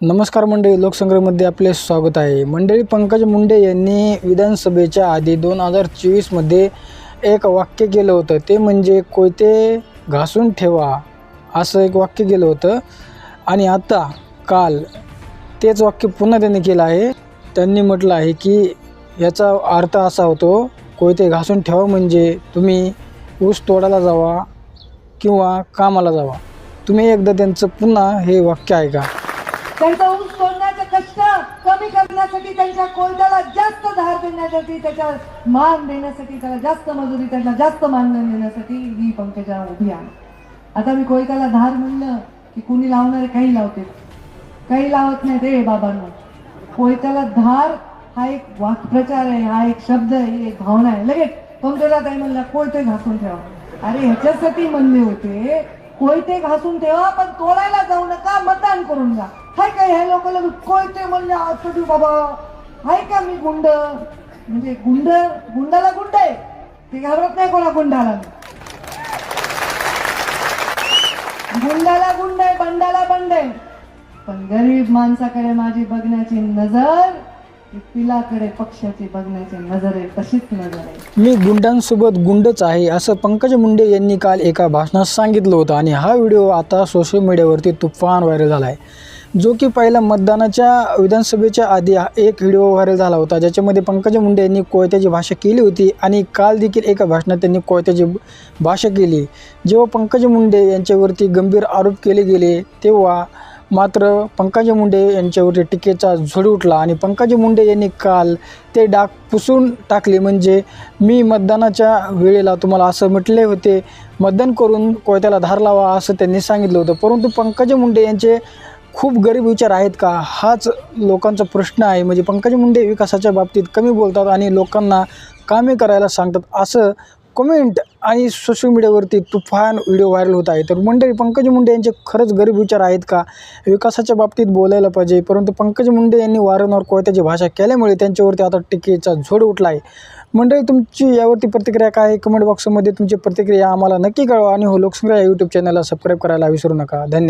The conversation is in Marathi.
नमस्कार मंडळी लोकसंग्रहमध्ये आपले स्वागत आहे. मंडळी पंकज मुंडे यांनी विधानसभेच्या आधी दोन हजार चोवीसमध्ये एक वाक्य केलं होतं. ते म्हणजे कोयते घासून ठेवा असं एक वाक्य केलं होतं. आणि आता काल तेच वाक्य पुन्हा त्यांनी केलं आहे. त्यांनी म्हटलं आहे की याचा अर्थ असा होतो कोयते घासून ठेवा म्हणजे तुम्ही ऊस तोडायला जावा किंवा कामाला जावा. तुम्ही एकदा त्यांचं पुन्हा हे वाक्य ऐका. त्यांचा ऊस तोडण्याचे कष्ट कमी करण्यासाठी त्यांच्या कोयत्याला जास्त धार देण्यासाठी त्याच्या मान देण्यासाठी त्याला जास्त मजुरी त्यांना जास्त मानधन देण्यासाठी ही पंकजा उभी आहे. आता मी कोयत्याला धार म्हणलं की कुणी लावणारे काही लावते. काही लावत नाही ते बाबांना. कोयत्याला धार हा एक वाक्प्रचार आहे हा एक शब्द आहे ही एक भावना आहे. लगेच पंकजा ताई म्हणला कोयते घासून ठेवा. अरे ह्याच्यासाठी म्हणले होते कोयते घासून ठेवा पण तोडायला जाऊ नका मतदान करून जा. हाय काय ह्या लोकांना कोयते म्हणले आठवडी बाबा. हाय का मी गुंड? म्हणजे गुंड गुंडाला गुंड आहे. ते घाबरत नाही कोणा गुंडाला. गुंडाला गुंड आहे बंडाला बंड आहे. पण गरीब माणसाकडे माझी बघण्याची नजर पिलाकडे पक्षाची बघण्याची नजर आहे तशीच नजर आहे. मी गुंडांसोबत गुंडच आहे असं पंकज मुंडे यांनी काल एका भाषणात सांगितलं होतं. आणि हा व्हिडिओ आता सोशल मीडियावरती तुफान व्हायरल झाला आहे जो की पहिला मतदानाच्या विधानसभेच्या आधी हा एक व्हिडिओ व्हायरल झाला होता ज्याच्यामध्ये पंकज मुंडे यांनी कोयत्याची भाषा केली होती आणि काल देखील एका भाषणात त्यांनी कोयत्याची भाषा केली. जेव्हा पंकज मुंडे यांच्यावरती गंभीर आरोप केले गेले तेव्हा मात्र पंकजा मुंडे यांच्यावरती टीकेचा झोड उठला आणि पंकजा मुंडे यांनी काल ते डाग पुसून टाकले. म्हणजे मी मतदानाच्या वेळेला तुम्हाला असं म्हटले होते मतदान करून कोयत्याला धार लावा असं त्यांनी सांगितलं होतं. परंतु पंकजा मुंडे यांचे खूप गरीब विचार आहेत का? हाच लोकांचा प्रश्न आहे. म्हणजे पंकज मुंडे विकासाच्या बाबतीत कमी बोलतात आणि लोकांना कामे करायला सांगतात. असं कमेंट आणि सोशल मीडियावरती तुफान व्हिडिओ व्हायरल होत आहे. तर मंडळी पंकज मुंडे यांचे खरंच गरीब विचार आहेत का? विकासाच्या बाबतीत बोलायला पाहिजे. परंतु पंकज मुंडे यांनी वारंवार कोयत्याची भाषा केल्यामुळे त्यांच्यावरती आता टीकेचा झोड उठला आहे मंडळी तुमची यावरती प्रतिक्रिया काय? आहे कमेंट बॉक्समध्ये तुमची प्रतिक्रिया आम्हाला नक्की कळवा. आणि हो लोकसंग्रह या यूट्यूब चॅनलला सबस्क्राईब करायला विसरू नका. धन्यवाद.